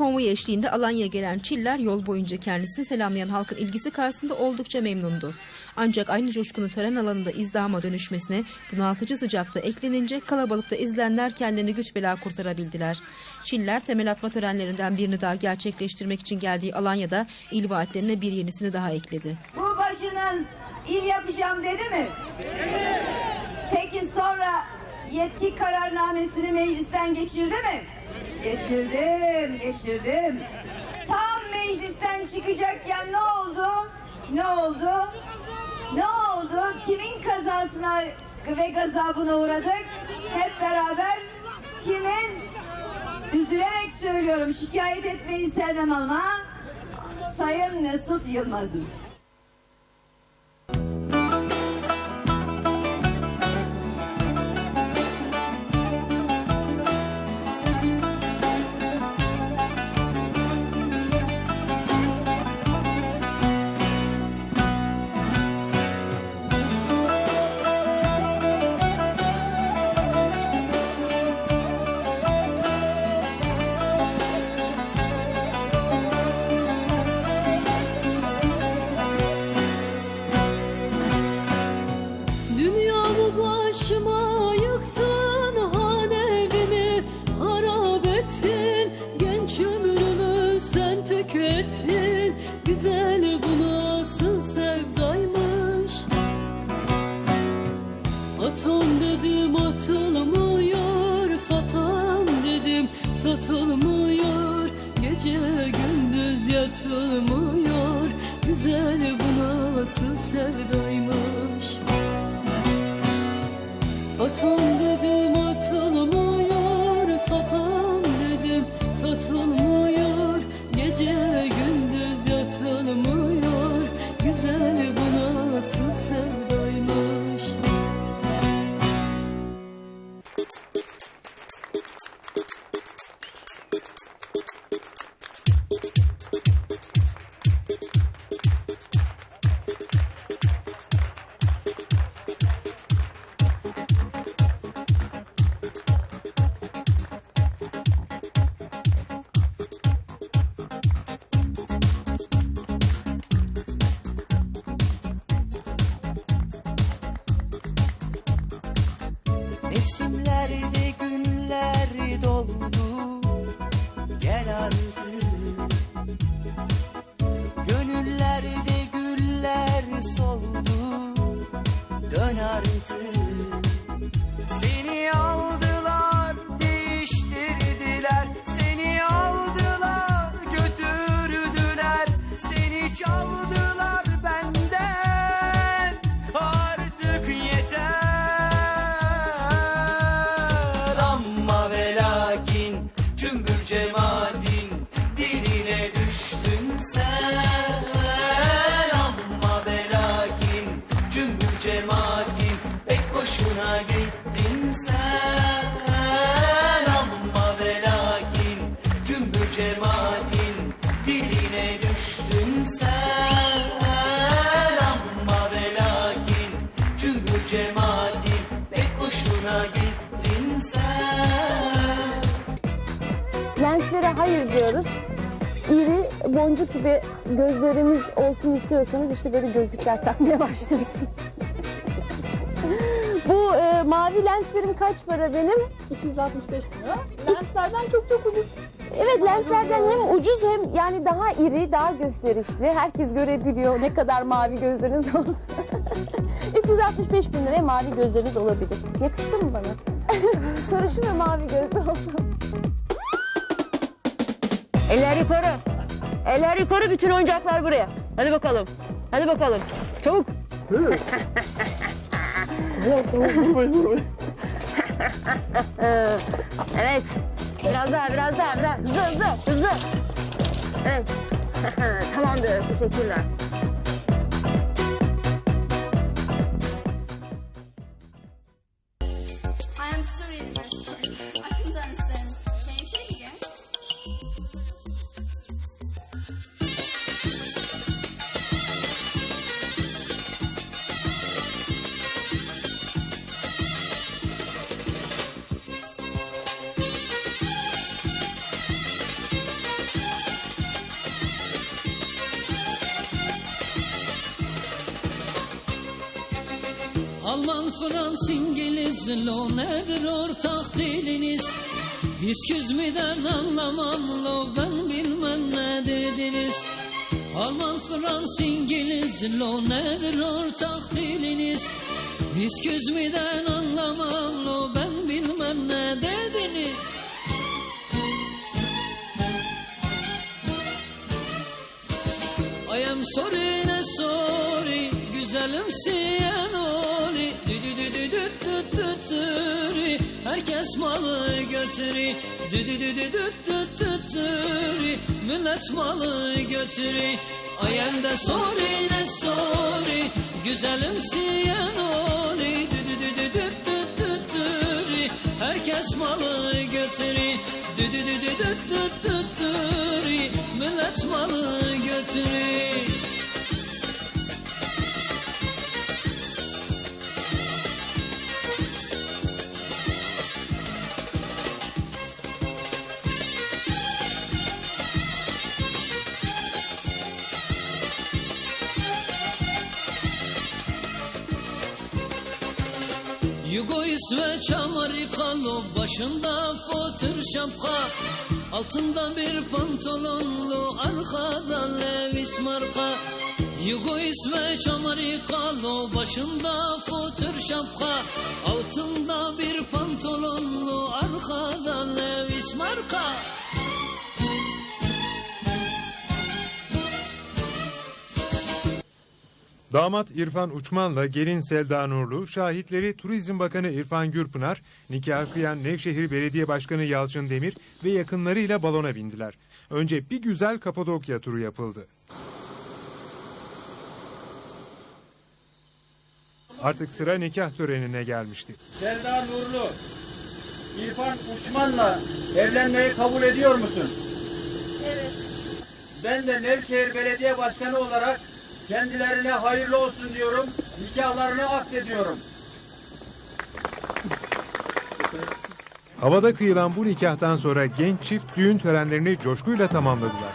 konvoy eşliğinde Alanya'ya gelen Çiller yol boyunca kendisini selamlayan halkın ilgisi karşısında oldukça memnundu. Ancak aynı coşkunun tören alanında izdihama dönüşmesine bunaltıcı sıcakta eklenince kalabalıkta izleyenler kendilerini güç bela kurtarabildiler. Çiller temel atma törenlerinden birini daha gerçekleştirmek için geldiği Alanya'da il vaatlerine bir yenisini daha ekledi. Bu başınız il yapacağım dedi mi? Peki sonra yetki kararnamesini meclisten geçirdi mi? Geçirdim, geçirdim. Tam meclisten çıkacakken ne oldu? Ne oldu? Ne oldu? Kimin kazasına ve gazabına uğradık? Hep beraber kimin? Üzülerek söylüyorum, şikayet etmeyi sevmem ama Sayın Mesut Yılmaz'ın. Mevsimlerde günler doldu. Gel artık. Gönüllerde güller soldu. Dön artık. Seni sen Ama ve lakin cümbür cemaatin Pek boşuna gittin. Sen Ama ve lakin cümbür cemaatin Diline düştün. Sen Ama ve lakin cümbür cemaatin Pek boşuna gittin. Sen hayır diyoruz. İri, boncuk gibi gözlerimiz olsun istiyorsanız işte böyle gözlükler takmaya başlıyorsun. Bu e, mavi lenslerim kaç para benim? 265 lira. Lenslerden çok çok ucuz. Evet lenslerden hem ucuz hem yani daha iri, daha gösterişli. Herkes görebiliyor ne kadar mavi gözleriniz oldu. 365 bin liraya mavi gözleriniz olabilir. Yakıştı mı bana? Sarışın ve mavi gözlü olsun. Eller yukarı. Eller yukarı bütün oyuncaklar buraya. Hadi bakalım. Hadi bakalım. Çabuk. evet. Biraz daha, biraz daha, biraz hızlı, hızlı, hızlı. Evet. Tamamdır, teşekkürler. Alman, Frans, İngiliz, lo nedir ortak diliniz? Yüz müden anlamam lo ben bilmem ne dediniz Alman, Frans, İngiliz, lo nedir ortak diliniz? Yüz müden anlamam lo ben bilmem ne dediniz I am sorry ne sorry Güzelim siyen oli dü dü dü Herkes malı götürü Dü dü dü dü dü dü dü dü Millet malı götürü I am de sorry ne sorry Güzelim siyen oli Dü dü dü dü dü dü dü dü Herkes malı götürü Dü dü dü dü dü dü dü dü Millet malı götürü İsveç Amerikalı başında fotur şapka. Altında bir pantolonlu arkada Levis marka. Yugo İsveç Amerikalı başında fotur şapka. Altında bir pantolonlu arkada Levis marka Damat İrfan Uçman'la gelin Selda Nurlu, şahitleri Turizm Bakanı İrfan Gürpınar, nikah kıyan Nevşehir Belediye Başkanı Yalçın Demir ve yakınlarıyla balona bindiler. Önce bir güzel Kapadokya turu yapıldı. Artık sıra nikah törenine gelmişti. Selda Nurlu, İrfan Uçman'la evlenmeyi kabul ediyor musun? Evet. Ben de Nevşehir Belediye Başkanı olarak kendilerine hayırlı olsun diyorum. Nikahlarını akdediyorum. Havada kıyılan bu nikahtan sonra genç çift düğün törenlerini coşkuyla tamamladılar.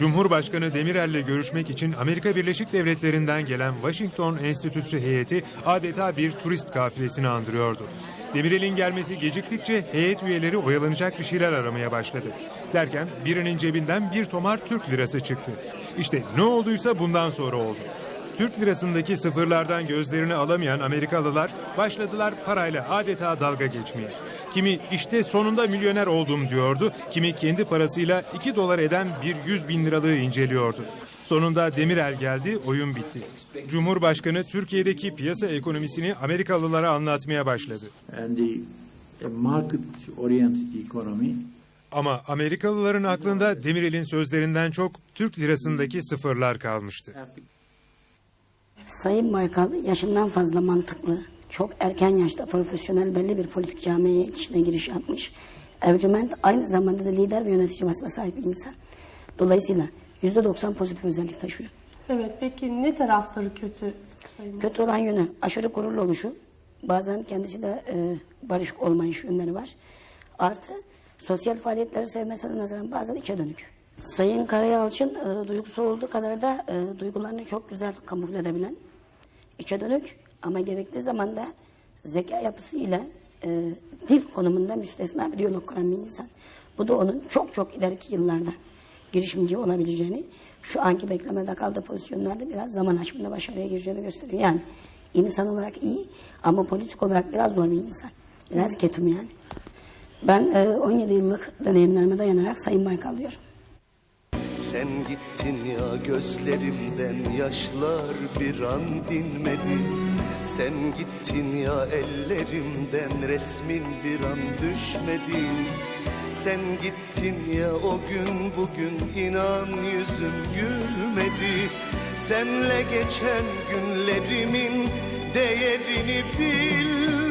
Cumhurbaşkanı Demirel'le görüşmek için Amerika Birleşik Devletleri'nden gelen Washington Enstitüsü heyeti adeta bir turist kafilesini andırıyordu. Demirel'in gelmesi geciktikçe heyet üyeleri oyalanacak bir şeyler aramaya başladı. Derken birinin cebinden bir tomar Türk lirası çıktı. İşte ne olduysa bundan sonra oldu. Türk lirasındaki sıfırlardan gözlerini alamayan Amerikalılar başladılar parayla adeta dalga geçmeye. Kimi işte sonunda milyoner oldum diyordu, kimi kendi parasıyla 2 dolar eden bir 100 bin liralığı inceliyordu. Sonunda Demirel geldi, oyun bitti. Cumhurbaşkanı Türkiye'deki piyasa ekonomisini Amerikalılara anlatmaya başladı. Ama Amerikalıların aklında Demirel'in sözlerinden çok Türk lirasındaki sıfırlar kalmıştı. Sayın Baykal yaşından fazla mantıklı, çok erken yaşta profesyonel belli bir politik camiye içine giriş yapmış. Ercüment aynı zamanda da lider ve yönetici vasfına sahip bir insan. Dolayısıyla yüzde doksan pozitif özellik taşıyor. Evet peki ne tarafları kötü Kötü olan yönü aşırı gururlu oluşu, bazen kendisi de e, barış olmayış yönleri var. Artı sosyal faaliyetleri sevmesine nazaran bazen içe dönük. Sayın Karayalçın e, duygusu olduğu kadar da e, duygularını çok güzel kamufle edebilen, içe dönük ama gerektiği zaman da zeka yapısıyla e, dil konumunda müstesna bir diyalog kuran bir insan. Bu da onun çok çok ileriki yıllarda girişimci olabileceğini, şu anki beklemede kaldığı pozisyonlarda biraz zaman aşımında başarıya gireceğini gösteriyor. Yani insan olarak iyi ama politik olarak biraz zor bir insan. Biraz ketum yani. Ben e, 17 yıllık deneyimlerime dayanarak Sayın Baykal diyorum. Sen gittin ya gözlerimden yaşlar bir an dinmedi Sen gittin ya ellerimden resmin bir an düşmedi. Sen gittin ya o gün bugün inan yüzüm gülmedi. Senle geçen günlerimin değerini bilmedim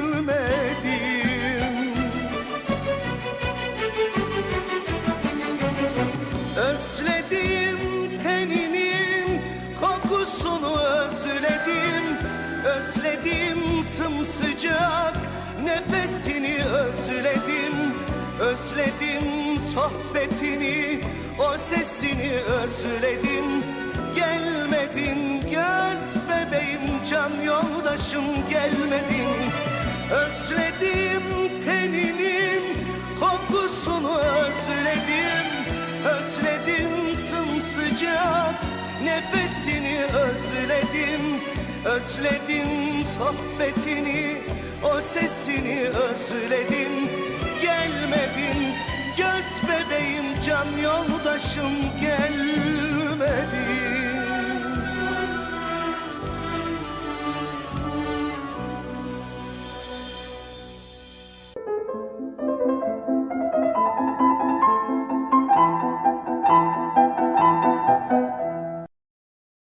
sohbetini o sesini özledim Gelmedin göz bebeğim can yoldaşım gelmedin